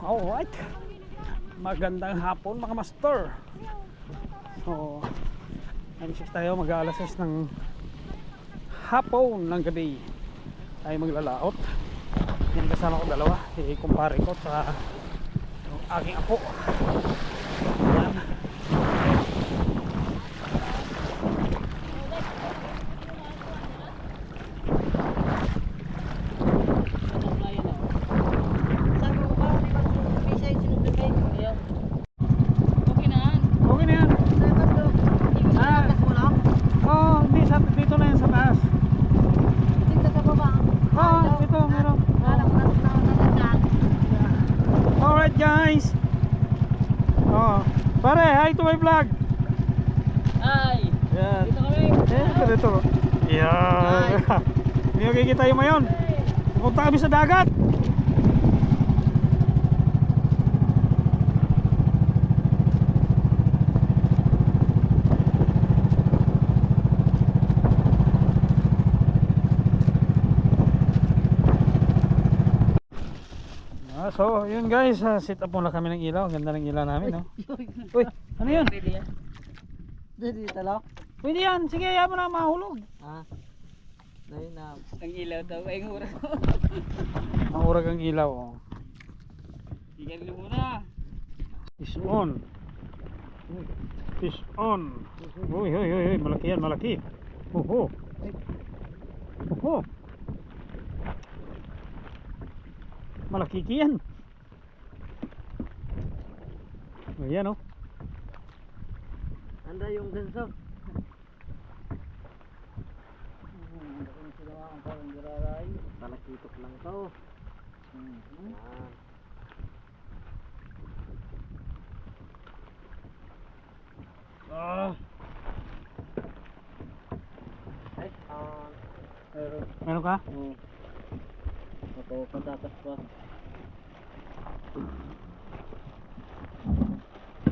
Alright. Magandang hapon mga master. So, M6 tayo mag-aalas 6 ng hapon ng gabi. Tayo maglalaot. Yan kasama ko dalawa. Si kumpare ko sa aking apo. Yan. Okay na yan. Ah, oh, hindi sa dito na yan sa taas. Oh, ito meron. Alright guys. Oh, pare, hi to my vlog. Ay, Yan. dito kami. Eh, dito. Yan. Hindi makikita yung mayon. Punta kami sa dagat. Ah, so, yun guys, ah, set up muna kami ng ilaw. Ang Ganda ng ilaw namin, no? Uy, ano yun? Pwede yan. Pwede yan. Sige, ayaw mo na mahulog. Ah. Dahil na. Ang ilaw daw ay ngura. Mahurag ang ilaw, oh. Tingnan mo muna. Fish on. Fish on. Uy, uy, uy, uy, malaki yan, malaki. Oho. Oho. Malaki yan. Ayan, oh. Anda yung sensor. Palakitok lang to. Ah. Ah, Ay, ah. Pero, meron ka? oh. Ako patatas pa.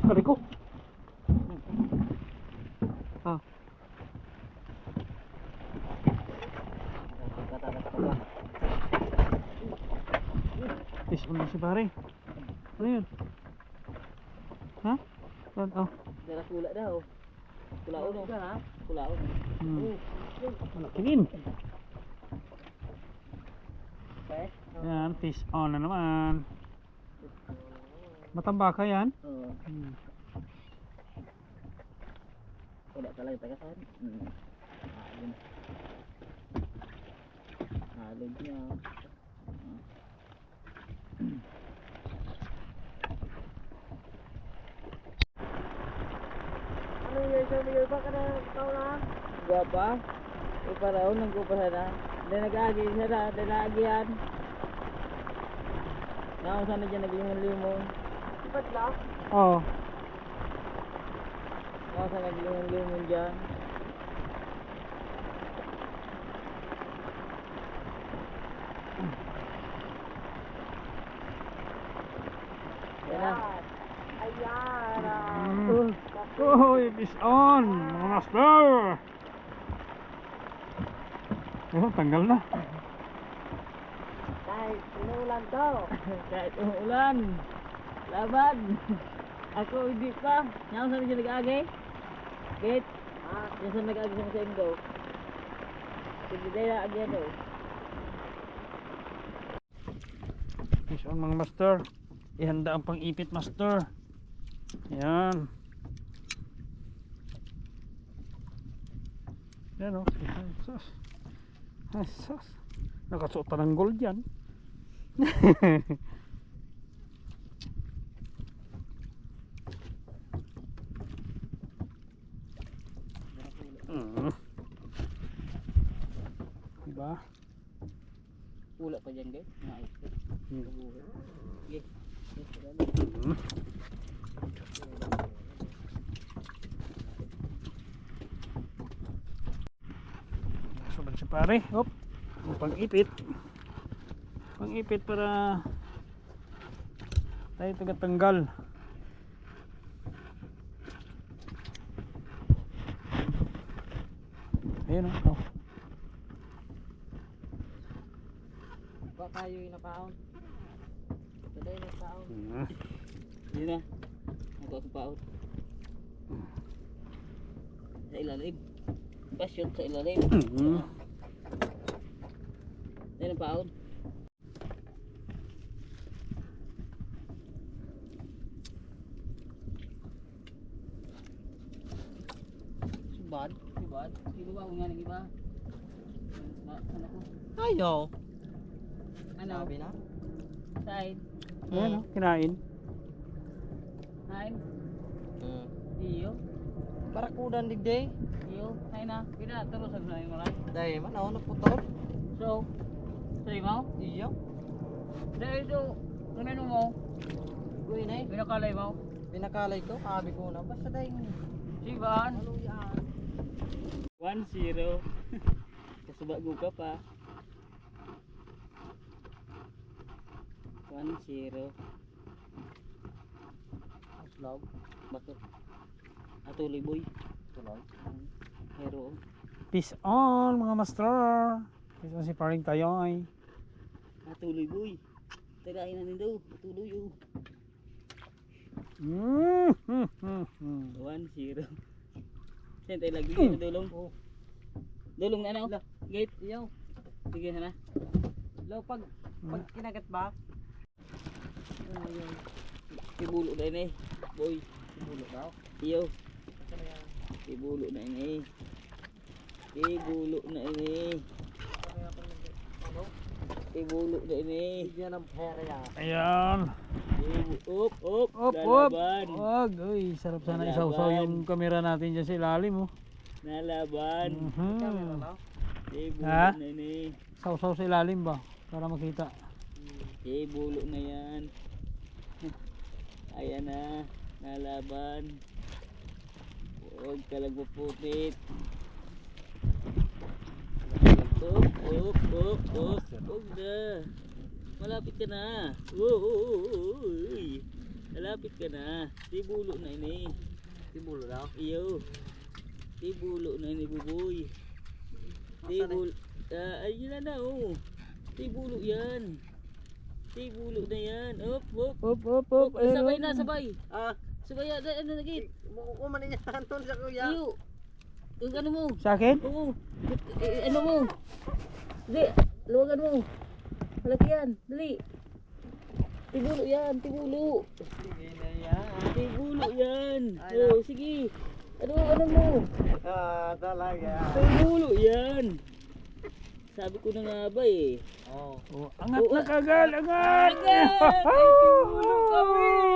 Aray ko. Ah, Ako patatas pa ba? fish on na si pare. Ano yun? Ha? Saan? Oh. Dala kula daw. Kulaon no. Kulaon. Hmm. Malaki din. Okay. Yan, fish on na naman. Matambaka yan. Oo. Hmm. Wala talaga tagasan. Hmm. Alin. Alin niya. Ano yung sa mga ba ka na tao na? Guwapa. Iparaw ng kupasa na. Hindi nag-agi siya na. Hindi naagihan. Naon sana dyan naglimon-limon. Ba't lang? Oh. Naon sana naglimon-limon dyan. Yan na. Ayan. Oh, it is on, mga master. Oh, tanggal na. Kahit sinulan to. Kahit umuulan. Laban. Ako hindi pa. Naon sana dyan nag-agi. Gate. Ah, Yan sa nag-agi sa sa indo. Sige dahil na agyan o. Fish on, mga master. Ihanda ang pang-ipit, master. Yan. Yan o. Sus. Ay, sus. Nakasuot ng gold yan. Mm. Diba? Pula pa dyan guys. Naayos ko. Hmm. Mm. Pare. Hop. Ang pang-ipit. Pang-ipit para tayo tagatanggal. Ayun oh. oh. Ba kayo yung napaon. Today napaon. Hmm. Hindi na. Ako ako paot. Sa ilalim. Pasyon sa ilalim. Hmm. Yan ang paot. Subad? Subad? Sino ba? Nga ng iba? Ano ko? Ayaw. Ano? Sabi na. Side? Ayan oh, kinain. Hain? Hmm. Iyo? Parakudan digday. Iyo? Hain na? Pina, terus ang sa'yo malay. Dahil man ako naputol. So, sa'yo mo? Iyo. Dahil so, ganun mo, Uy na eh. pinakalay mo. Pinakalay ko. Kabi ko na. Basta dahil. Siban? Ano yan? 1-0. Kasubago ka pa. 1-0. Love. Bakit? Atuloy boy. Tuloy. Hero. Peace on mga master. Peace on si paring tayoy. Atuloy boy. Tagain na nindo. Atuloy oh. Hmm. Hmm. Hmm. Hmm. 1-0. Saan tayo lagi sa dulong? Dulong na ano? Gate. Iyo. Sige na. Lo pag pag kinagat ba? Ibulo na ini. Boy. Sibulo daw. Yan? Ibulo na ini. Ibulo na ini. Yan? Ibulo na ini. Bigyan ng pera yan. Ayan. Up, up. Op. Lalaban. Wag. Uy, sarap sana Lalaban. isawsaw yung kamera natin dyan sa ilalim oh. Nalaban. Mhm. Ibulo Ha? na ini. Sausaw sa ilalim ba? Para makita. Ibulo na yan. Ayan na. Nalaban. Huwag ka lang mapupit. Up, up, up, up. Huwag na. Malapit ka na. Uy. Malapit ka na. Tibulo na ini. Sibulo daw. Iyo. Tibulo na ini buboy. Tibulo. Ah, ayun na na oh. Tibulo yan. Tibulo na yan. Up, up, Up, up. Ayun, sabay oh. na, sabay. Ah, Sabay na, ano na git. Kukuman niya Anton sa kuya. Iyo. Yung ano mo. Sa akin? Oo. Eh, ano mo. Hindi, luwagan mo. Malaki yan, dali. Tibulo yan, tibulo. Sige na yan. Tibulo yan. Oh, sige. Ano, ano mo. Ah, talaga. Tibulo yan. Sabi ko na nga ba eh. Oh. Oh, angat na kagal, angat! Ay, tibulo kami.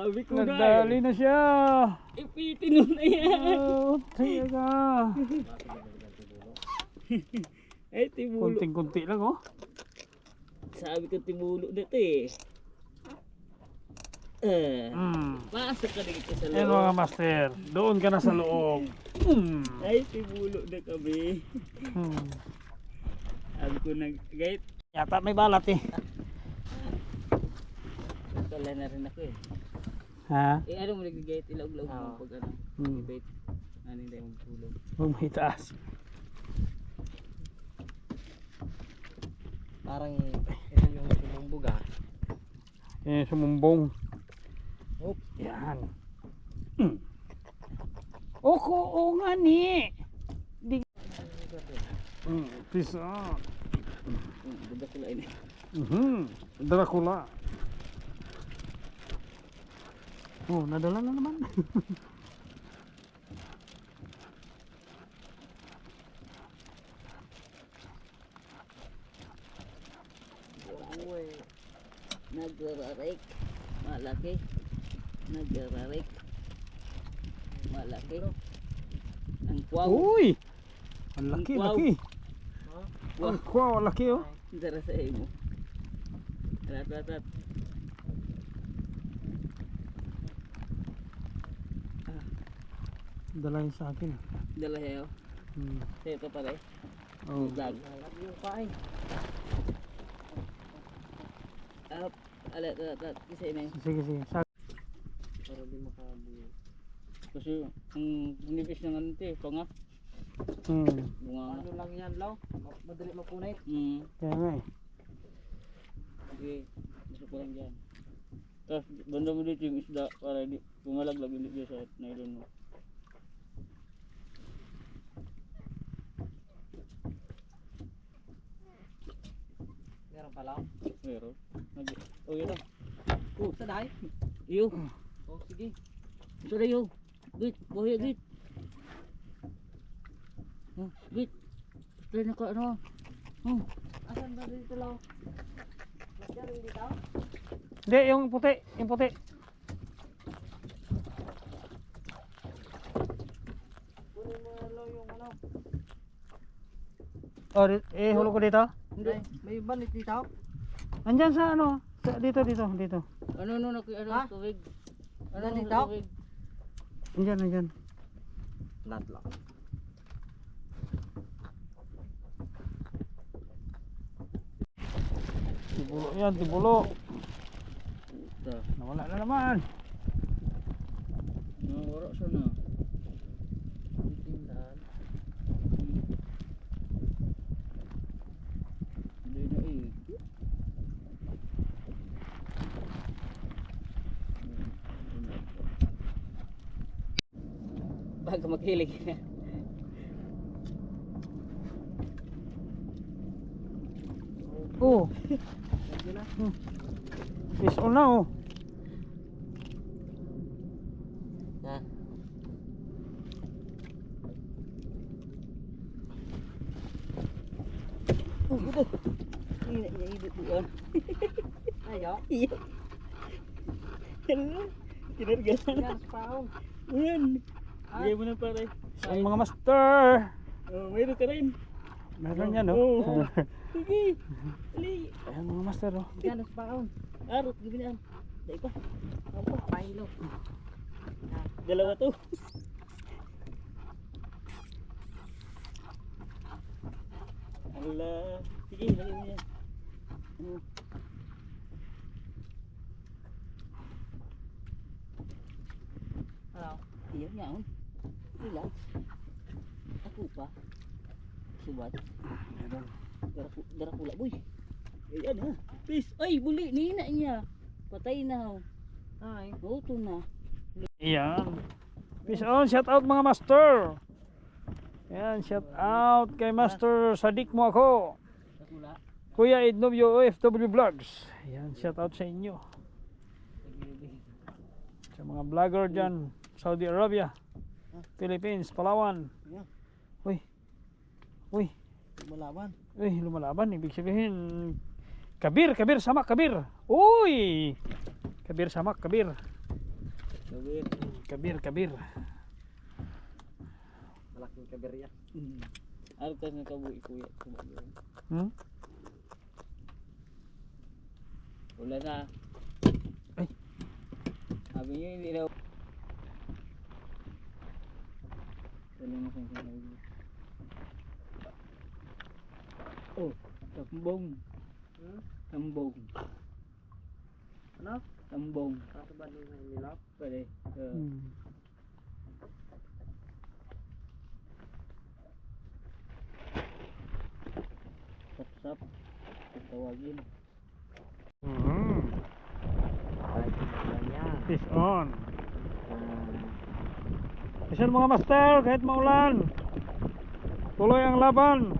Sabi ko na Nagdali eh. na siya. Ipitin mo na yan. Oh, sige ka. Ay, tibulo. Kunting-kunti lang oh. Sabi ko tibulo na to eh. Eh, Hmm. pasok ka dito sa Ayan loob. mga master, doon ka na sa loob. Hmm. Ay, tibulo na kami. Hmm. Sabi ko na, gate. Yata may balat eh. Wala na rin ako eh. Ha? Eh, ano mo nag-gate? Ilaog-laog mo pag ano. Hmm. Bait. Ano hindi mo tulog. Huwag may taas. Parang ito yung sumumbog ah. Yan yung sumumbong. Oop. Yan. Hmm. Oko, oo nga ni. Di. Hmm. Peace out. Lang eh. Mhm. Dracula. Oh, nadala na naman. Uy. Nagrarik. Malaki. Nagrarik. Malaki. Ang kwaw. Uy! Ang laki, laki. Wow. Ang ang laki oh. Dara sa imo. Alat, alat, alat. Dala yun sa akin. Dala sa'yo. Hmm. Ito pala eh. Oh. Vlog. Up. Alat, alat, alat. Isa ina yun. Sige, sige. Sa Para di makabuo. Kasi ang nipis ng ano ito eh. Panga. hmm. Bunga nga. Ano lang yan, Law? Ma- Madali mapunit. Hmm. Kaya nga eh. Sige. Pasok ko lang dyan. Tapos banda mo dito yung isda para di pumalaglag ulit dyan sa nylon mo. Meron pala. Meron. Nag oh yun lang. Oh, sa dahay. Iyo. Oh, sige. Ito na iyo. Git. Buhay git. Oh, git. Ito na ka ano. Oh. Asan ba dito lang? Masya rin dito? Hindi, yung puti. Yung puti. Kunin mo yung ano. Oh, eh, hulog ko dito. Hindi. May banit dito. Andyan sa ano? Sa, dito, dito, dito. Ano ano nak ano Ha? tubig. Ano Ano ano dito? tubig. Andyan, andyan. Lat lang. Tibulo yan, tibulo. Ito. Nawala na naman. Nawara siya na. Tindahan. Hindi na eh. Bago maghilig. Oh, fish on na oh. Oh. Ayo. Iya. Ano? Kinargasan. Yan. Bigay mo na pare. Ang mga master. Oh, mayroon ka rin. Meron yan oh. Oo. Sige. Ali. Ayan mga master oh. Yan, spawn. Arot, gawin na. Dahil pa. Opo, pailo. Dalawa to. Ala. Sige, lagay mo yan. Ano? Ano? Iyan nga. Oh. Relax. Ako pa. Subat. Meron. Daraku, darakula boy. Ayan ha. Please. Ay, buli. Nina niya. Patay na. oh. Ay. Auto na. Ayan. Fish on, shout out mga master. Ayan, shout out kay Master Sadik mo ako. Darakula. Kuya Ednovio OFW Vlogs. Ayan, shout out sa inyo. Sa mga vlogger dyan, Saudi Arabia, Philippines, Palawan. Yeah. Uy, uy, Malaban. uy, lumalaban. Ibig sabihin, kabir, kabir, samak, kabir. Uy! Kabir, samak, kabir. Sabi. Kabir, kabir. Malaking kaberya. Hmm. Artas na kabuhi kuya. Hmm? Wala na. Ay. Sabi niya hindi na. Wala na sa sinabi. Oh, tambong. Hmm? Tambong. Ano? Tambong. Kaso ba nung nilap? Pwede. Uh, Hmm. Sap-sap. Tawagin. Ay, yan. Fish on. Listen mga master, kahit maulan. Tuloy ang laban.